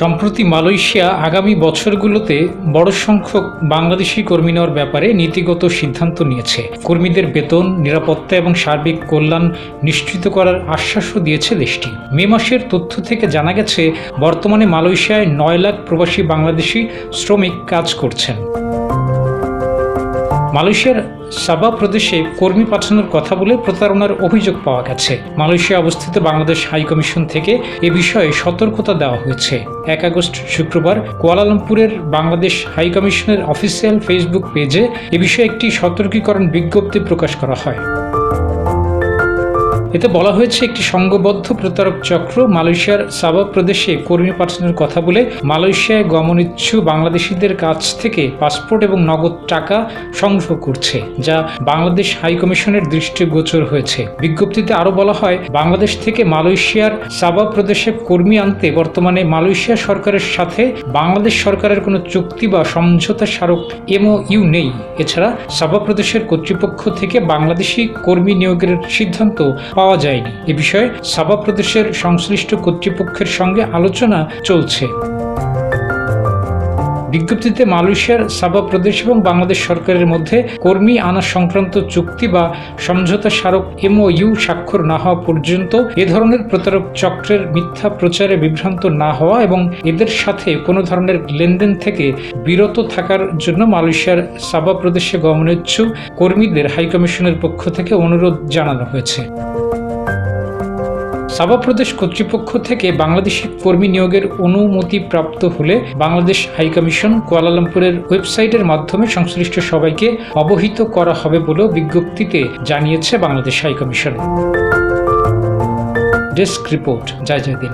সম্প্রতি মালয়েশিয়া আগামী বছরগুলোতে বড় সংখ্যক বাংলাদেশি কর্মী নেওয়ার ব্যাপারে নীতিগত সিদ্ধান্ত নিয়েছে। কর্মীদের বেতন, নিরাপত্তা এবং সার্বিক কল্যাণ নিশ্চিত করার আশ্বাসও দিয়েছে দেশটি। মে মাসের তথ্য থেকে জানা গেছে, বর্তমানে মালয়েশিয়ায় নয় লাখ প্রবাসী বাংলাদেশি শ্রমিক কাজ করছেন। মালয়েশিয়ার সাবা প্রদেশে কর্মী পাঠানোর কথা বলে প্রতারণার অভিযোগ পাওয়া গেছে। মালয়েশিয়া অবস্থিত বাংলাদেশ হাইকমিশন থেকে এ বিষয়ে সতর্কতা দেওয়া হয়েছে। এক আগস্ট শুক্রবার কুয়ালালামপুরের বাংলাদেশ হাই কমিশনের অফিসিয়াল ফেসবুক পেজে এ বিষয়ে একটি সতর্কীকরণ বিজ্ঞপ্তি প্রকাশ করা হয়। এতে বলা হয়েছে, একটি সংঘবদ্ধ প্রতারক চক্র মালয়েশিয়ার সাবা প্রদেশে কর্মী পাঠানোর কথা বলে মালয়েশিয়ায় গমনিচ্ছু বাংলাদেশিদের কাছ থেকে পাসপোর্ট এবং নগদ টাকা সংগ্রহ করছে, যা বাংলাদেশ হাই কমিশনের দৃষ্টিগোচর হয়েছে। বিজ্ঞপ্তিতে আরও বলা হয়, বাংলাদেশ থেকে মালয়েশিয়ার সাবা প্রদেশে কর্মী আনতে বর্তমানে মালয়েশিয়া সরকারের সাথে বাংলাদেশ সরকারের কোনো চুক্তি বা সমঝোতা স্মারক এমওইউ নেই। এছাড়া সাবা প্রদেশের কর্তৃপক্ষ থেকে বাংলাদেশি কর্মী নিয়োগের সিদ্ধান্ত পাওয়া যায়নি। এ বিষয়ে সাবা প্রদেশের সংশ্লিষ্ট কর্তৃপক্ষের সঙ্গে আলোচনা চলছে। বিজ্ঞপ্তিতে মালয়েশিয়ার সাবা প্রদেশ এবং বাংলাদেশ সরকারের মধ্যে কর্মী আনা সংক্রান্ত চুক্তি বা সমঝোতা স্মারক এমওইউ স্বাক্ষর না হওয়া পর্যন্ত এ ধরনের প্রতারক চক্রের মিথ্যা প্রচারে বিভ্রান্ত না হওয়া এবং এদের সাথে কোনো ধরনের লেনদেন থেকে বিরত থাকার জন্য মালয়েশিয়ার সাবা প্রদেশে গমনেচ্ছু কর্মীদের হাইকমিশনের পক্ষ থেকে অনুরোধ জানানো হয়েছে। সাবা প্রদেশ কর্তৃপক্ষ থেকে বাংলাদেশি কর্মী নিয়োগের অনুমতি প্রাপ্ত হলে বাংলাদেশ হাইকমিশন কুয়ালালামপুরের ওয়েবসাইটের মাধ্যমে সংশ্লিষ্ট সবাইকে অবহিত করা হবে বলেও বিজ্ঞপ্তিতে জানিয়েছে Bangladesh high commission desk report, জয় জয় দিন